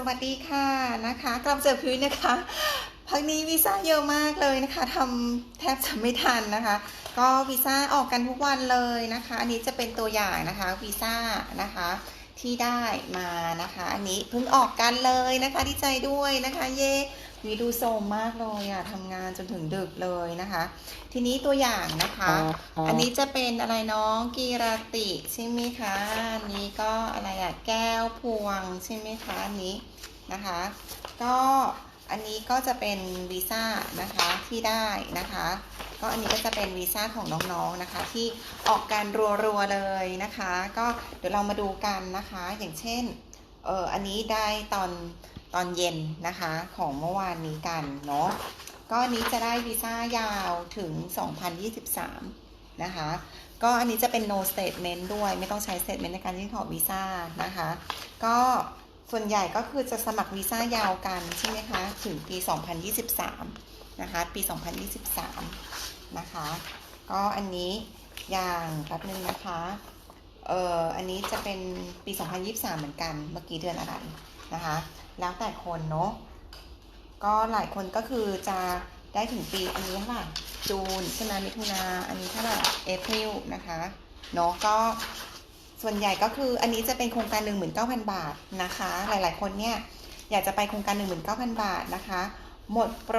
สวัสดีค่ะนะคะกลับเจอพื้นนะคะพักนี้วีซ่าเยอะมากเลยนะคะทำแทบจะไม่ทันนะคะ ก็วีซ่าออกกันทุกวันเลยนะคะ อันนี้จะเป็นตัวอย่างนะคะวีซ่านะคะที่ได้มานะคะ อันนี้เพิ่งออกกันเลยนะคะดีใจด้วยนะคะ เย่ วีดูโซมมากเลยอะทำงานจนถึงดึกเลยนะคะ ทีนี้ตัวอย่างนะคะ อันนี้จะเป็นอะไรน้องกีราติใช่ไหมคะอันนี้ก็อะไรอะแก้วพวงใช่ไหมคะอันนี้นะคะ ก็อันนี้ก็จะเป็นวีซ่านะคะที่ได้นะคะ ก็อันนี้ก็จะเป็นวีซ่าของน้องๆนะคะ ที่ออกการรัวๆเลยนะคะ ก็เดี๋ยวเรามาดูกันนะคะ อย่างเช่นเอออันนี้ได้ตอน ตอนเย็นนะคะของเมื่อวานนี้กันเนาะก็อันนี้จะได้วีซ่ายาวถึง 2023 นะคะ ก็อันนี้จะเป็น no statement ด้วยไม่ต้องใช้ statement ในการยื่นขอวีซ่านะคะ ก็ส่วนใหญ่ก็คือจะสมัครวีซ่ายาวกันใช่ไหมคะ ถึงปี 2023 นะคะ ปี 2023 นะคะ ก็อันนี้อย่างแป๊บนึงนะคะ เอ่อ อันนี้จะเป็นปี 2023 เหมือนกัน เมื่อกี้เดือนอะไร นะคะ แล้วแต่คนเนาะก็หลายคนก็คือจะได้ถึงปีอันนี้เท่าไหร่จูนใช่ไหมมิถุนาอันนี้เท่าไหร่เอพริลนะคะเนาะก็ส่วนใหญ่ก็คืออันนี้จะเป็นโครงการ 19,000 บาทนะคะ หลายๆ คนเนี่ยอยากจะไปโครงการ 19,000 บาทนะคะ หมดโปร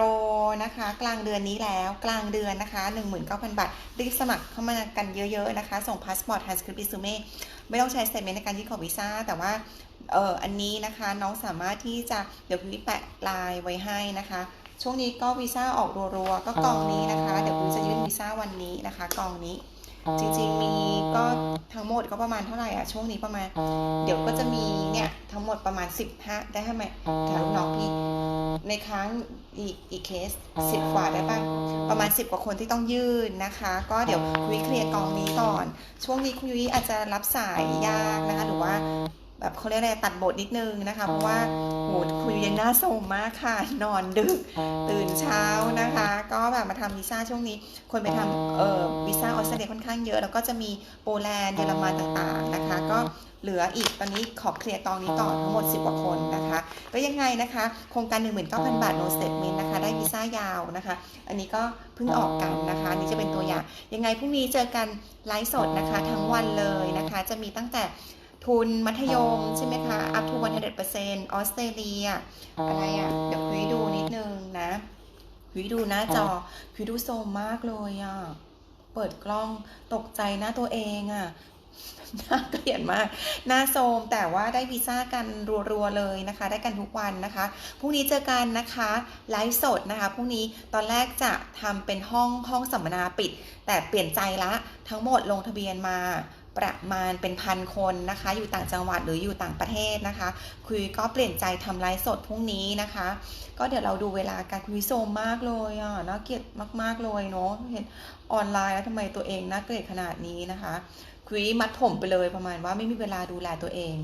นะคะ กลางเดือนนี้แล้วกลางเดือนนะคะ 19,000 บาท รีบสมัครเข้ามากันเยอะ ๆ นะคะ ส่งพาสปอร์ตท r นสคริปต์ r ิ s เม่ไม่ต้องใช้สเตทเมนต์ในการยื่นขอวีซ่าแต่ว่า เอออันนี้นะคะน้องสามารถที่จะเดี๋ยวพี่แปะลายไว้ให้นะคะ ช่วงนี้ก็วีซ่าออกรัวๆก็กองนี้นะคะ เดี๋ยวคุณจะยื่นวีซ่าวันนี้นะคะกองนี้จริงๆมีก็ทั้งหมดก็ประมาณเท่าไหร่อะช่วงนี้ประมาณ เดี๋ยวก็จะมีเนี่ยทั้งหมดประมาณ15ได้ไหมแถวน้องพี่ในครั้งอีกอีกเคสสิบกว่าได้ปะประมาณ10กว่าคนที่ต้องยื่นนะคะ ก็เดี๋ยวคุยเคลียร์กองนี้ก่อน ช่วงนี้คุยอาจจะรับสายยากนะคะหรือว่า แบบเขาเรียกอะไรตัดบทนิดนึงนะคะ เพราะว่าโหคุยยังน่าโสมมากค่ะ นอนดึก ตื่นเช้านะคะ ก็แบบมาทำวีซ่าช่วงนี้ คนไปทำเอ่อวีซ่าออสเตรเลียค่อนข้างเยอะ แล้วก็จะมีโปแลนด์เยอรมันต่างๆนะคะ ก็เหลืออีกตอนนี้ขอเคลียร์กองนี้ก่อนทั้งหมด 10 กว่าคนนะคะ ก็ยังไงนะคะ โครงการ 19,000 บาท no statement นะคะ ได้วีซ่ายาวนะคะ อันนี้ก็เพิ่งออกกันนะคะอันนี้จะเป็นตัวอย่าง ยังไงพรุ่งนี้เจอกันไลฟ์สดนะคะ ทั้งวันเลยนะคะ จะมีตั้งแต่ ทุนมัธยมใช่ไหมคะ up to 100%ออสเตรเลีย อะไรอะ เดี๋ยวคุยดูนิดนึงนะคุยดูหน้าจอคุยดูโซมมากเลยอะ เปิดกล้องตกใจหน้าตัวเองอะน่าเกลียดมากหน้าโซมแต่ว่าได้วีซ่ากันรัวๆเลยนะคะ ได้กันทุกวันนะคะ พรุ่งนี้เจอกันนะคะไลฟ์สดนะคะ พรุ่งนี้ตอนแรกจะทำเป็นห้องห้องสัมมนาปิด แต่เปลี่ยนใจละ ทั้งหมดลงทะเบียนมา ประมาณเป็นพันคนนะคะ อยู่ต่างจังหวัดหรืออยู่ต่างประเทศนะคะ คุยก็เปลี่ยนใจทำไลฟ์สดพรุ่งนี้นะคะ ก็เดี๋ยวเราดูเวลาการคุยโซมมากเลยอะน่าเกลียดมากๆเลยเนาะเห็น ออนไลน์แล้วทำไมตัวเองน่าเกลียดขนาดนี้นะคะคุยมัดผมไปเลยประมาณว่าไม่มีเวลาดูแลตัวเอง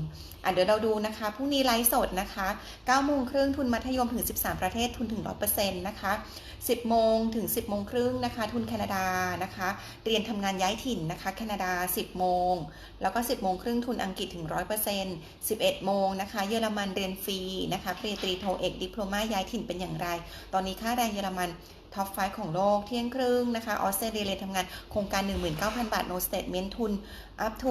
อะเดี๋ยวเราดูนะคะพรุ่งนี้ไลฟ์สดนะคะ9โมงครึ่งทุนมัธยมถึง 13 ประเทศทุนถึง 100%นะคะ 10 โมงถึง 10 โมงครึ่งนะคะ ทุนแคนาดานะคะ เรียนทำงานย้ายถิ่นนะคะ แคนาดา 10 โมง แล้วก็ 10 โมงครึ่งทุนอังกฤษถึง 100% 11 โมงนะคะ เยอรมันเรียนฟรีนะคะปริญญาตรีโทเอกดิโพลมาย้ายถิ่นเป็นอย่างไร ตอนนี้ค่าแรงเยอรมันท็อปไฟของโลกเที่ยงครึ่งนะคะ ออสเตรเลียทำงานโครงการ 19,000 บาท no statement ทุน up to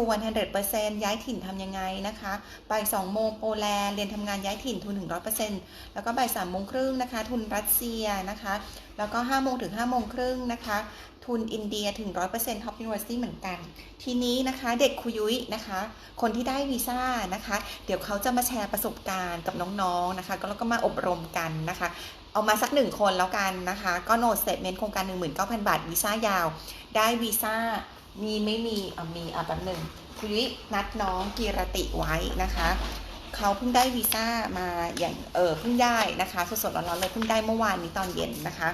100%ย้ายถิ่นทำยังไงนะคะบ่าย2โมงโปแลนด์ เรียนทำงานย้ายถิ่นทุนถึง100%แล้วก็บ่าย3โมงครึ่งนะคะ ทุนรัสเซียนะคะ แล้วก็5โมงถึง5โมงครึ่งนะคะทุนอินเดียถึง 100% Top University เหมือนกัน ทีนี้นะคะเด็กคุยุ้ยนะคะ คนที่ได้วีซ่านะคะ เดี๋ยวเขาจะมาแชร์ประสบการณ์กับน้องๆนะคะ ก็แล้วก็มาอบรมกันนะคะ เอามาสักหนึ่งคนแล้วกันนะคะ ก็โน้ตสเตทเมนต์โครงการ 19,000 บาทวีซ่ายาว ได้วีซ่ามีไม่มีอะมีอะแป๊บหนึ่งคุยุ้ยนัดน้องกีรติไว้นะคะเขาเพิ่งได้วีซ่ามาอย่างเออเพิ่งได้นะคะสดๆร้อนๆเลยเพิ่งได้เมื่อวานนี้ตอนเย็นนะคะ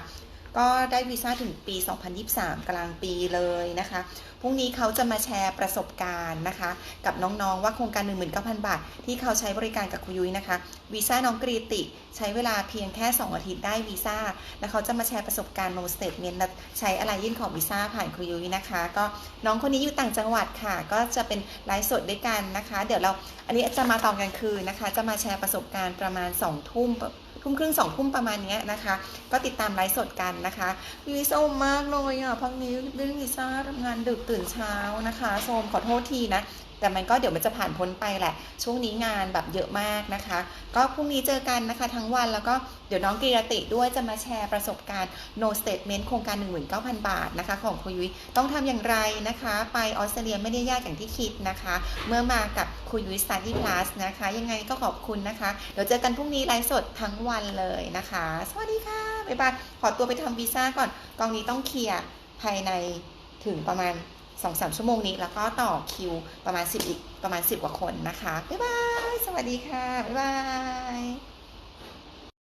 ก็ได้วีซ่าถึงปี 2023 กลางปีเลยนะคะ พรุ่งนี้เขาจะมาแชร์ประสบการณ์นะคะ กับน้องๆ ว่าโครงการ 19,000 บาท ที่เขาใช้บริการกับคุยยุ้ยนะคะ วีซ่าน้องกรีติ ใช้เวลาเพียงแค่ 2 อาทิตย์ได้วีซ่า แล้วเขาจะมาแชร์ประสบการณ์ no statement และใช้อะไรยื่นขอวีซ่าผ่านคุยยุ้ยนะคะ ก็น้องคนนี้อยู่ต่างจังหวัดค่ะ ก็จะเป็นไลฟ์สดด้วยกันนะคะ เดี๋ยวเรา อันนี้จะมาตอนกลางคืนนะคะ จะมาแชร์ประสบการณ์ประมาณ2ทุ่ม ทุ่มครึ่งสองทุ่มประมาณนี้นะคะ ก็ติดตามไลฟ์สดกันนะคะวีซ่าโซมมากเลยอะพักนี้เรื่องวีซ่าทำงานดึกตื่นเช้านะคะโซมขอโทษทีนะ แต่มันก็เดี๋ยวมันจะผ่านพ้นไปแหละ ช่วงนี้งานแบบเยอะมากนะคะ ก็พรุ่งนี้เจอกันนะคะทั้งวันแล้วก็เดี๋ยวน้องกีรติด้วยจะมาแชร์ประสบการณ์ no statement โครงการ 19,000 บาทนะคะของคุยยุ้ยต้องทำอย่างไรนะคะ ไปออสเตรเลียไม่ได้ยากอย่างที่คิดนะคะ เมื่อมากับคุยยุ้ย study plus นะคะ ยังไงก็ขอบคุณนะคะ เดี๋ยวเจอกันพรุ่งนี้ไลฟ์สดทั้งวันเลยนะคะ สวัสดีค่ะบ๊ายบายขอตัวไปทำวีซ่าก่อนกองนี้ต้องเคลียร์ภายในถึงประมาณ สองสามชั่วโมงนี้ แล้วก็ต่อคิวประมาณสิบอีกประมาณสิบกว่าคนนะคะ บ๊ายบาย สวัสดีค่ะ บ๊ายบาย